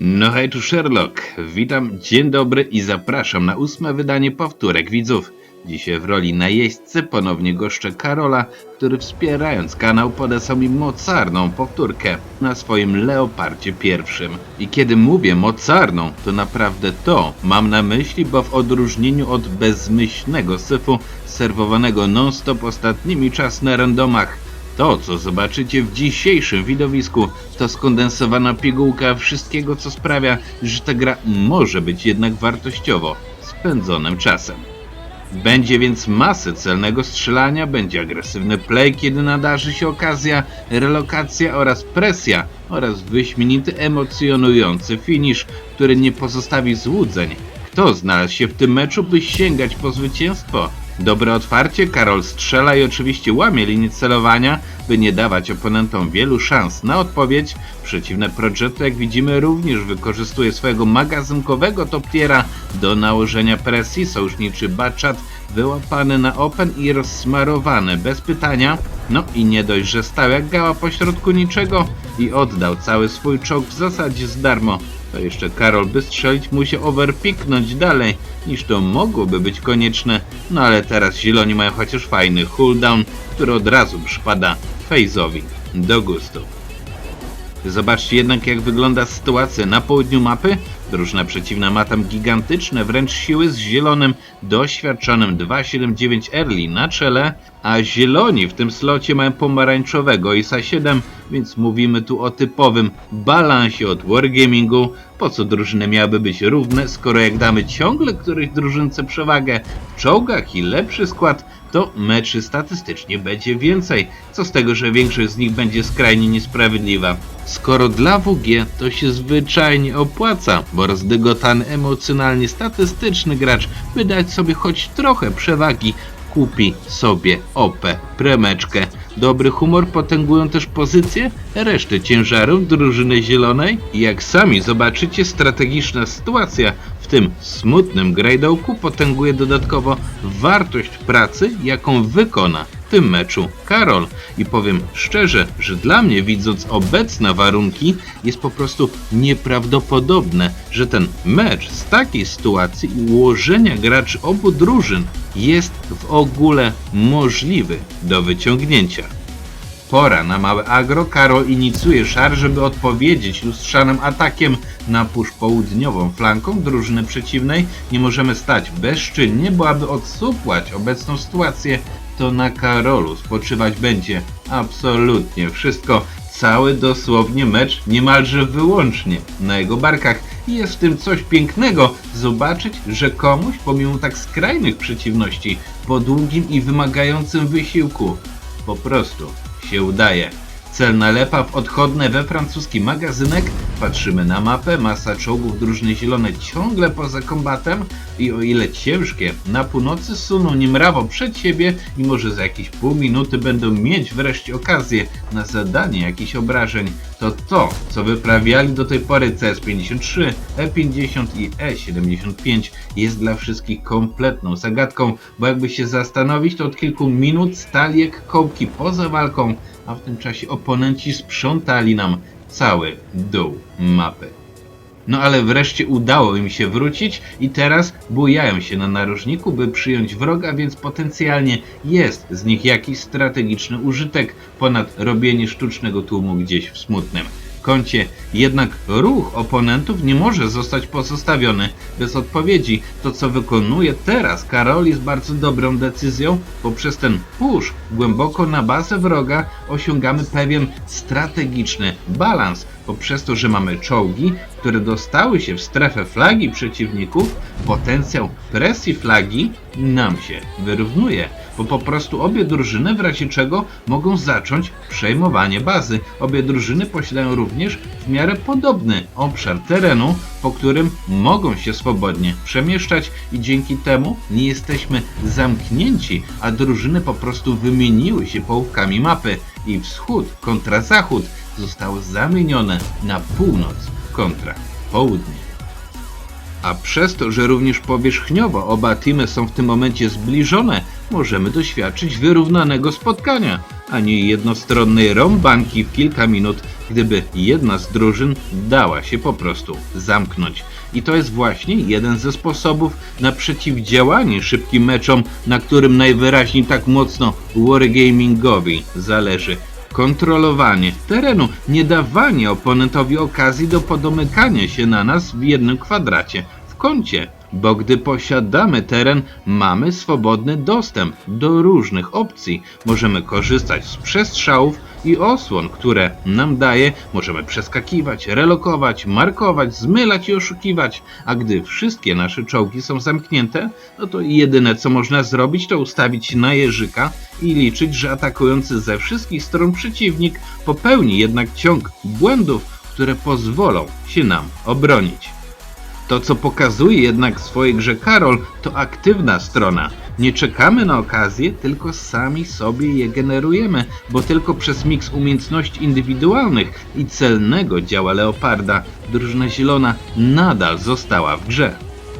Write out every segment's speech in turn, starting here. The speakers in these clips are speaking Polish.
No hej, tu Sherlock. Witam, dzień dobry i zapraszam na ósme wydanie powtórek widzów. Dzisiaj w roli najeźdźcy ponownie goszczę Karola, który wspierając kanał podesłał mi mocarną powtórkę na swoim Leopardzie pierwszym. I kiedy mówię mocarną, to naprawdę to mam na myśli, bo w odróżnieniu od bezmyślnego syfu serwowanego non-stop ostatnimi czas na randomach, to, co zobaczycie w dzisiejszym widowisku, to skondensowana pigułka wszystkiego, co sprawia, że ta gra może być jednak wartościowo spędzonym czasem. Będzie więc masę celnego strzelania, będzie agresywny play, kiedy nadarzy się okazja, relokacja oraz presja oraz wyśmienity emocjonujący finish, który nie pozostawi złudzeń. Kto znalazł się w tym meczu, by sięgać po zwycięstwo? Dobre otwarcie, Karol strzela i oczywiście łamie linię celowania, by nie dawać oponentom wielu szans na odpowiedź. Przeciwne Progetto, jak widzimy, również wykorzystuje swojego magazynkowego toptiera do nałożenia presji. Sojuszniczy Bachat wyłapany na open i rozsmarowany bez pytania. No i nie dość, że stał jak gała pośrodku niczego i oddał cały swój czołg w zasadzie z darmo. To jeszcze Karol by strzelić musiał overpiknąć dalej niż to mogłoby być konieczne, no ale teraz zieloni mają chociaż fajny cooldown, który od razu przypada Faze'owi do gustu. Zobaczcie jednak jak wygląda sytuacja na południu mapy. Drużyna przeciwna ma tam gigantyczne wręcz siły z zielonym, doświadczonym 279 Early na czele, a zieloni w tym slocie mają pomarańczowego ISA 7, więc mówimy tu o typowym balansie od Wargamingu. Po co drużyny miałyby być równe, skoro jak damy ciągle którejś drużynce przewagę w czołgach i lepszy skład, to meczy statystycznie będzie więcej. Co z tego, że większość z nich będzie skrajnie niesprawiedliwa. Skoro dla WG to się zwyczajnie opłaca, bo rozdygotany emocjonalnie statystyczny gracz by dać sobie choć trochę przewagi, kupi sobie OP premeczkę. Dobry humor potęgują też pozycje reszty ciężarów drużyny zielonej jak sami zobaczycie strategiczna sytuacja tym smutnym grajdołku potęguje dodatkowo wartość pracy jaką wykona w tym meczu Karol. I powiem szczerze, że dla mnie widząc obecne warunki jest po prostu nieprawdopodobne, że ten mecz z takiej sytuacji i ułożenia graczy obu drużyn jest w ogóle możliwy do wyciągnięcia. Pora na małe agro. Karol inicjuje szar, żeby odpowiedzieć lustrzanym atakiem na pusz południową flanką drużyny przeciwnej. Nie możemy stać bezczynnie, bo aby odsupłać obecną sytuację, to na Karolu spoczywać będzie absolutnie wszystko. Cały dosłownie mecz niemalże wyłącznie na jego barkach. I jest w tym coś pięknego zobaczyć, że komuś, pomimo tak skrajnych przeciwności, po długim i wymagającym wysiłku, po prostu się udaje. Cel nalepa w odchodne we francuski magazynek. Patrzymy na mapę. Masa czołgów drużyny zielone ciągle poza kombatem. I o ile ciężkie, na północy suną nimrawo przed siebie. I może za jakieś pół minuty będą mieć wreszcie okazję na zadanie jakichś obrażeń, to to, co wyprawiali do tej pory CS-53, E-50 i E-75 jest dla wszystkich kompletną zagadką, bo jakby się zastanowić, to od kilku minut stali jak kołki poza walką, a w tym czasie oponenci sprzątali nam cały dół mapy. No ale wreszcie udało im się wrócić i teraz bujają się na narożniku, by przyjąć wroga, więc potencjalnie jest z nich jakiś strategiczny użytek ponad robienie sztucznego tłumu gdzieś w smutnym kącie. Jednak ruch oponentów nie może zostać pozostawiony bez odpowiedzi. To co wykonuje teraz Karol jest bardzo dobrą decyzją, bo przez ten push głęboko na bazę wroga osiągamy pewien strategiczny balans, bo przez to, że mamy czołgi, które dostały się w strefę flagi przeciwników, potencjał presji flagi nam się wyrównuje, bo po prostu obie drużyny w razie czego mogą zacząć przejmowanie bazy. Obie drużyny posiadają również w miarę podobny obszar terenu, po którym mogą się swobodnie przemieszczać i dzięki temu nie jesteśmy zamknięci, a drużyny po prostu wymieniły się połówkami mapy i wschód kontra zachód zostały zamienione na północ kontra południe. A przez to, że również powierzchniowo oba teamy są w tym momencie zbliżone, możemy doświadczyć wyrównanego spotkania. ani jednostronnej rąbanki w kilka minut, gdyby jedna z drużyn dała się po prostu zamknąć. I to jest właśnie jeden ze sposobów na przeciwdziałanie szybkim meczom, na którym najwyraźniej tak mocno wargamingowi zależy. Kontrolowanie terenu, nie dawanie oponentowi okazji do podomykania się na nas w jednym kwadracie, w kącie, bo gdy posiadamy teren, mamy swobodny dostęp do różnych opcji. Możemy korzystać z przestrzałów i osłon, które nam daje. Możemy przeskakiwać, relokować, markować, zmylać i oszukiwać. A gdy wszystkie nasze czołgi są zamknięte, no to jedyne co można zrobić to ustawić na jeżyka i liczyć, że atakujący ze wszystkich stron przeciwnik popełni jednak ciąg błędów, które pozwolą się nam obronić. To, co pokazuje jednak w swojej grze Karol, to aktywna strona. Nie czekamy na okazję, tylko sami sobie je generujemy, bo tylko przez miks umiejętności indywidualnych i celnego działa Leoparda drużyna zielona nadal została w grze.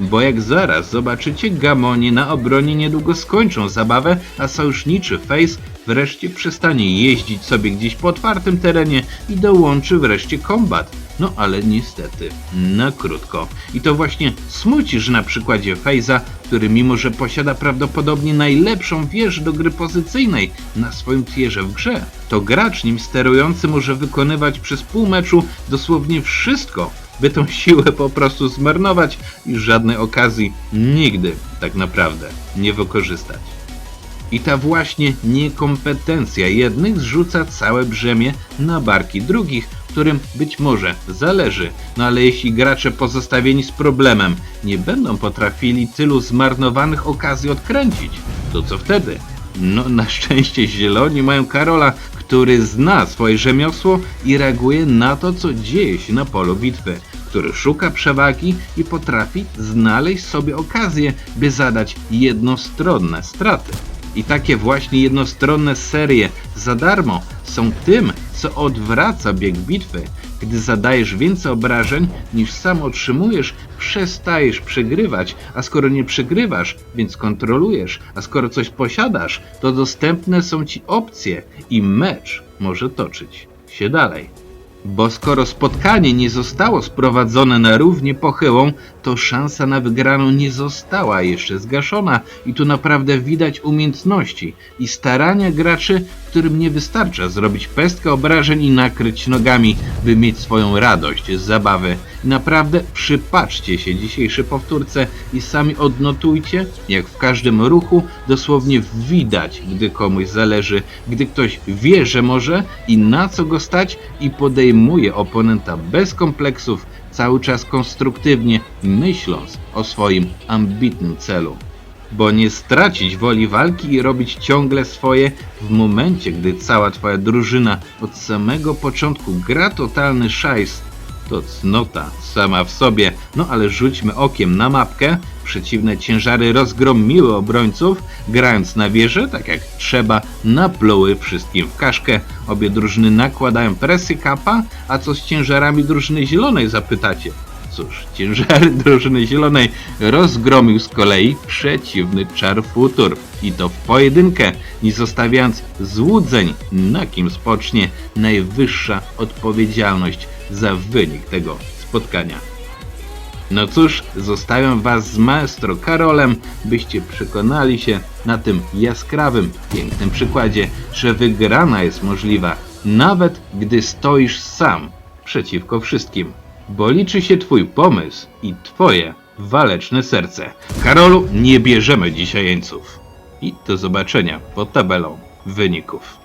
Bo jak zaraz zobaczycie, Gamonie na obronie niedługo skończą zabawę, a sojuszniczy Face wreszcie przestanie jeździć sobie gdzieś po otwartym terenie i dołączy wreszcie kombat. No ale niestety, na krótko. I to właśnie smuci, że na przykładzie Fejza, który mimo że posiada prawdopodobnie najlepszą wieżę do gry pozycyjnej na swoim tierze w grze, to gracz nim sterujący może wykonywać przez pół meczu dosłownie wszystko, by tą siłę po prostu zmarnować i żadnej okazji nigdy tak naprawdę nie wykorzystać. I ta właśnie niekompetencja jednych zrzuca całe brzemię na barki drugich, którym być może zależy. No ale jeśli gracze pozostawieni z problemem nie będą potrafili tylu zmarnowanych okazji odkręcić, to co wtedy? No na szczęście zieloni mają Karola, który zna swoje rzemiosło i reaguje na to, co dzieje się na polu bitwy, który szuka przewagi i potrafi znaleźć sobie okazję, by zadać jednostronne straty. I takie właśnie jednostronne serie za darmo są tym, co odwraca bieg bitwy. Gdy zadajesz więcej obrażeń niż sam otrzymujesz, przestajesz przegrywać, a skoro nie przegrywasz, więc kontrolujesz, a skoro coś posiadasz, to dostępne są ci opcje i mecz może toczyć się dalej. Bo skoro spotkanie nie zostało sprowadzone na równie pochyłą, to szansa na wygraną nie została jeszcze zgaszona i tu naprawdę widać umiejętności i starania graczy, którym nie wystarcza zrobić pestkę obrażeń i nakryć nogami, by mieć swoją radość z zabawy. Naprawdę przypatrzcie się dzisiejszej powtórce i sami odnotujcie, jak w każdym ruchu dosłownie widać, gdy komuś zależy, gdy ktoś wie, że może i na co go stać i podejmuje oponenta bez kompleksów, cały czas konstruktywnie, myśląc o swoim ambitnym celu. Bo nie stracić woli walki i robić ciągle swoje w momencie, gdy cała twoja drużyna od samego początku gra totalny szajs, to cnota sama w sobie. No ale rzućmy okiem na mapkę. Przeciwne ciężary rozgromiły obrońców, grając na wieżę, tak jak trzeba, napluły wszystkim w kaszkę. Obie drużyny nakładają presję kapa, a co z ciężarami drużyny zielonej zapytacie? Cóż, ciężary drużyny zielonej rozgromił z kolei przeciwny czar futur i to w pojedynkę, nie zostawiając złudzeń, na kim spocznie najwyższa odpowiedzialność za wynik tego spotkania. No cóż, zostawiam Was z maestro Karolem, byście przekonali się na tym jaskrawym, pięknym przykładzie, że wygrana jest możliwa, nawet gdy stoisz sam przeciwko wszystkim. Bo liczy się Twój pomysł i Twoje waleczne serce. Karolu, nie bierzemy dzisiaj jeńców. I do zobaczenia pod tabelą wyników.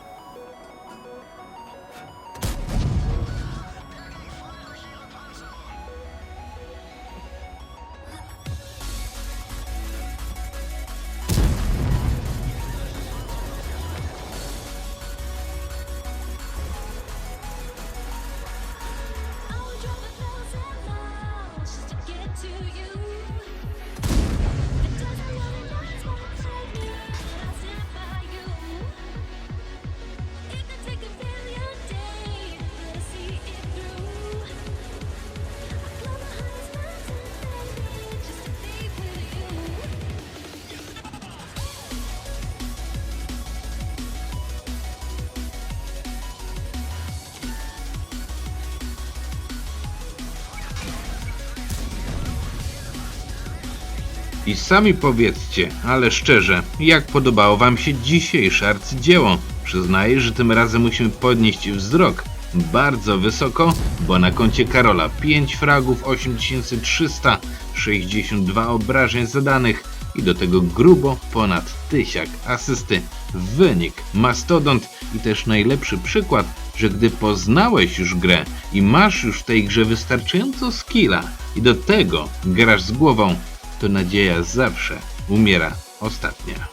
I sami powiedzcie, ale szczerze, jak podobało wam się dzisiejsze arcydzieło? Przyznaję, że tym razem musimy podnieść wzrok bardzo wysoko, bo na koncie Karola 5 fragów, 8362 obrażeń zadanych i do tego grubo ponad tysiak asysty. Wynik mastodont i też najlepszy przykład, że gdy poznałeś już grę i masz już w tej grze wystarczająco skilla i do tego grasz z głową, to nadzieja zawsze umiera ostatnia.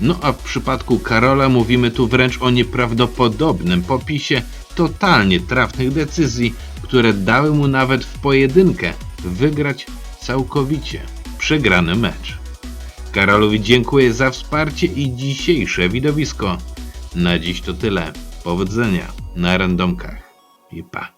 No a w przypadku Karola mówimy tu wręcz o nieprawdopodobnym popisie totalnie trafnych decyzji, które dały mu nawet w pojedynkę wygrać całkowicie przegrany mecz. Karolowi dziękuję za wsparcie i dzisiejsze widowisko. Na dziś to tyle. Powodzenia na randomkach i pa.